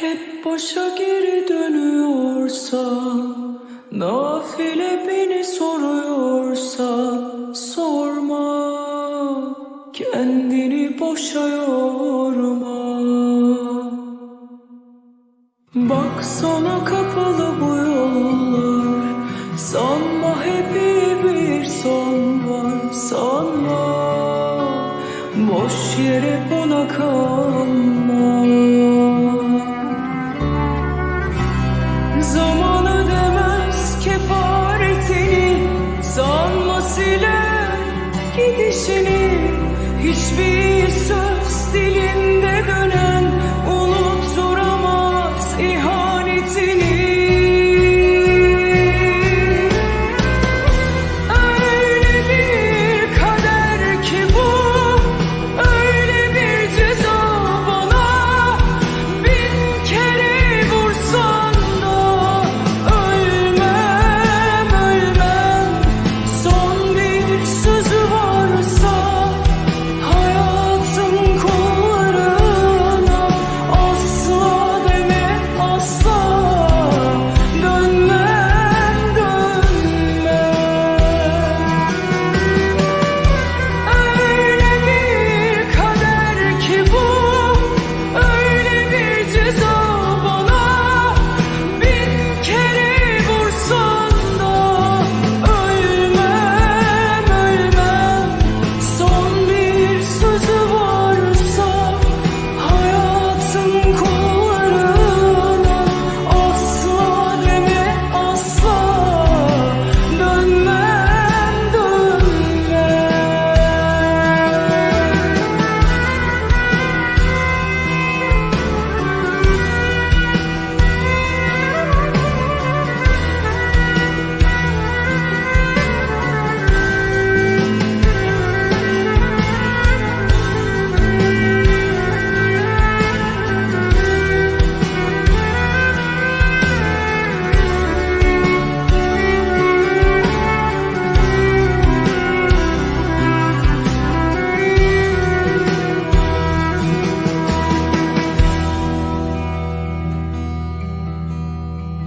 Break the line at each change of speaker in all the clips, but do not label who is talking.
Hep başa geri dönüyorsa Nafile beni soruyorsa Sorma. Kendini boşa yorma. Baksana kapalı bu yollar. Sanma hep iyi bir son var Sanma. Boş yere buna kalma gidişini Hiçbir söz dilinde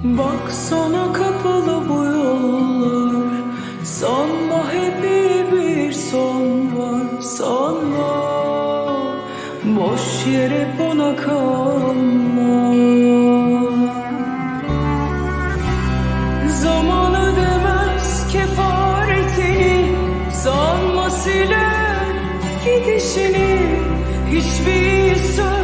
Baksana kapalı bu yollar. Sanma hep iyi bir son var Sanma. Boş yere buna kalma. Zamanı demez kefaretini Sanma siler gidişini. Hiçbir söz